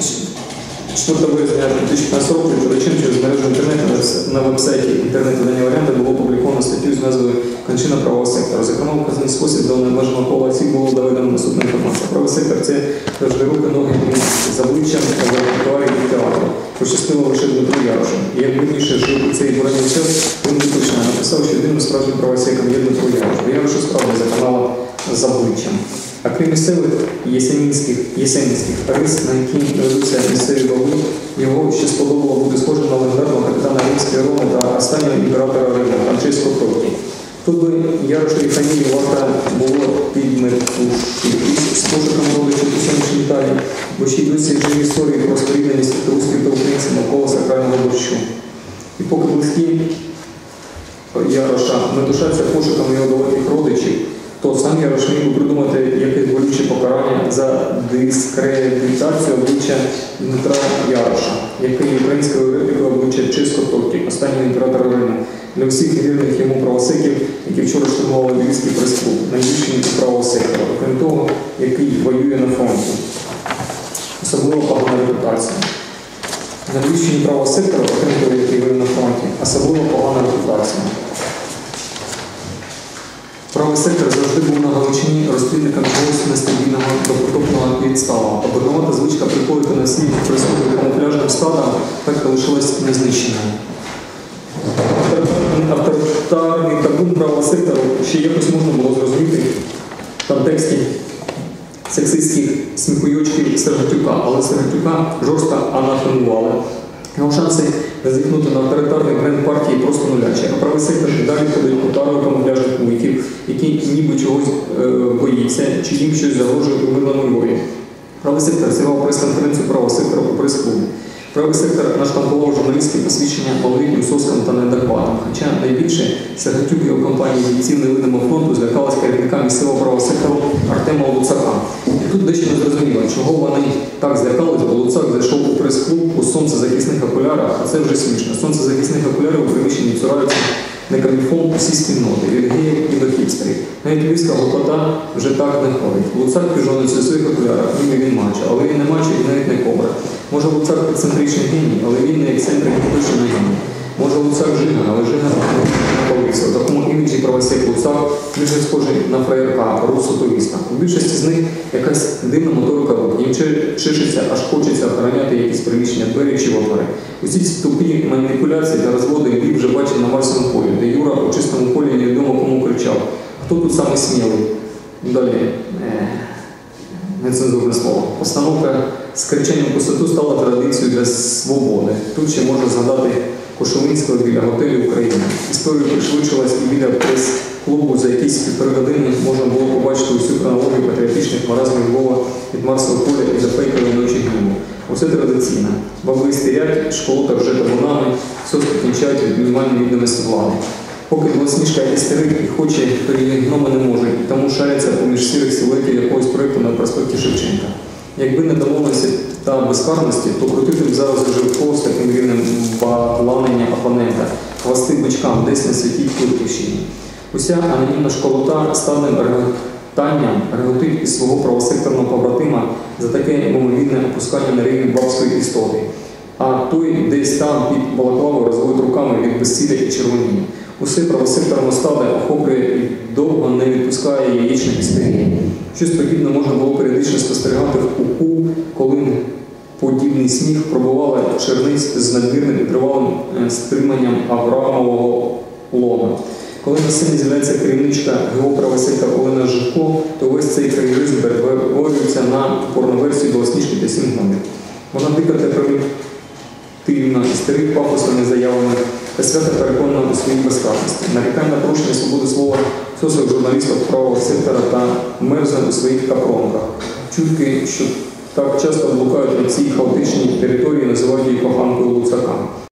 4 березня 2015 року відповідачем через мережу інтернету на веб-сайті інтернет-видання варіанти було опубліковано статтю з назвою Кончина правого сектора. Зокрема, вказаний спосіб до необмеженого кола осіб було доведено наступна інформація. Правий сектор це завжди руки, ноги з обличчям репертуарі і театру. Пощастило лише Дмитру Ярошу. І як бідніше жив у цей буремний час, він виключно написав, що єдиним справжнім правосеком є Дмитро Ярош. Ярошу справді заканала з обличчям. А крім місцевих єсенінських, єсенінських рис, на які ведуться місцеві баби, його ще сподобало бути схожим на легендарного капітана Римської Роми та останнього імператора Риму Франческо Тотті. Тут би Ярошеві фамілії варта було підметушити з пошуком родичів у сонячній Італії, бо ще й досі живі історії про спорідненість русських та українців навколо сакрального борщу. І поки близькі Яроша метушаться пошуками його далеких родичів, то сам Ярош міг би придумати якесь болюче покарання за дискредитацію обличчя Дмитра Яроша, який українською реплікою обличчя Чиско Тотті, останнього імператора Риму, для всіх вірних йому правосеків, які вчора штурмували Львівський прес-клуб, найбільший правого сектора, окрім того, який воює на фронті. Особливо погана репутація. На Львівщині правого окрім того, який воює на фронті, особливо погана репутація. Правий сектор завжди був на Галичині розплідником чогось нестабільного до потопного відстава. Обернувата звичка приходити на слід присутніх камуфляжним стадам так і лишилась незнищеною. Авторитарний табун правого сектору ще якось можна було зрозуміти в контексті сексистських сміхуйочків Сергатюка, але Сергатюка жорстко анафемували. Його шанси зазіхнути на авторитарний бренд партії просто нулячі. А правий сектор далі ходить кутарою камуфляжних муйків, які ніби чогось е, боїться, чи їм щось загрожує у мирному Львові. Правий сектор зірвав прес-конференцію правого сектора у прес-клубі. Правий сектор наштампував журналістське посвідчення малолітнім соскам та неадекватам. Хоча найбільше Сергатюк його компанії бійців невидимого фронту злякалась керівника місцевого правого сектору Артема Луцака. Тут дещо не зрозуміло, чого вони так злякались, бо Луцак зайшов у прес-клуб у сонцезахисних окулярах, а це вже смішно. Сонцезахисних окулярів у приміщенні цураються не камільфон усі спільноти, від і до. Навіть львівська глупота вже так не ходить. Луцак піжониться у своїх окулярах, ніби він мачо, але він не мачо і навіть не кобра. Може Луцак ексцентричний геній, але він не ексцентрик не геній. Луцак Жиган, але Жиган не полився. В такому іміджі правосек Луцак більше схожий на фраєрка, русотовіста. У більшості з них якась дивна моторика рук. Їм чи- чишиться, аж хочеться охороняти якісь приміщення, двері чи отвори. Усі ці тупі маніпуляції та розводи Львів вже бачив на Марсовому полі, де Юра у чистому полі невідомо кому кричав. Хто тут саме смілий? Далі. Е, нецензурне слово. Постановка з кричанням пустоту стала традицією для свободи. Тут ще можна згадати Кошовинського біля готелю Україна. Історія пришвидшилась і біля прес-клубу за якісь півтори години можна було побачити усю хронологію патріотичних маразмів Львова від Марсового поля і фейкової ночі гніву. Усе традиційно. Баби стерять, школота вже табунами, состки кінчають від мінімальної відомості влади. Поки білосніжка істерик і хоче, то її гноми не може, і тому шаряться поміж сірих силуетів якогось проєкту на проспекті Шевченка. Якби не домовленості та безкарності, то крутити б зараз уже в з таким рівнем баланення опонента, хвости бичкам десь на святій Київщині. Уся анонімна школота станним реготанням реготить із свого правосекторного побратима за таке мимовільне опускання на рівень бабської істоти. А той десь там під балаклавою розводить руками від безсілля і червоніння. Усе правосекторне стадо охоплює і довго не відпускає яєчних істерії. Щось подібне можна було періодично спостерігати в УКУ, коли подібний сміх пробувала черниць з надмірним і тривалим е, стриманням Авраамового лона. Коли на сцені з'являється керівничка ГО правий Олена Живко, то весь цей кар'єризм перетворюється на порноверсію білосніжки та сім гномів. Вона дико температивна, істерить пафосними заявами та свято переконана у своїй безкарності. Нарікає на порушення свободи слова сосок журналістів правого сектора та мерзне у своїх капронках. Чутки, що так часто блукають на цій хаотичній території, називають її коханкою Луцака.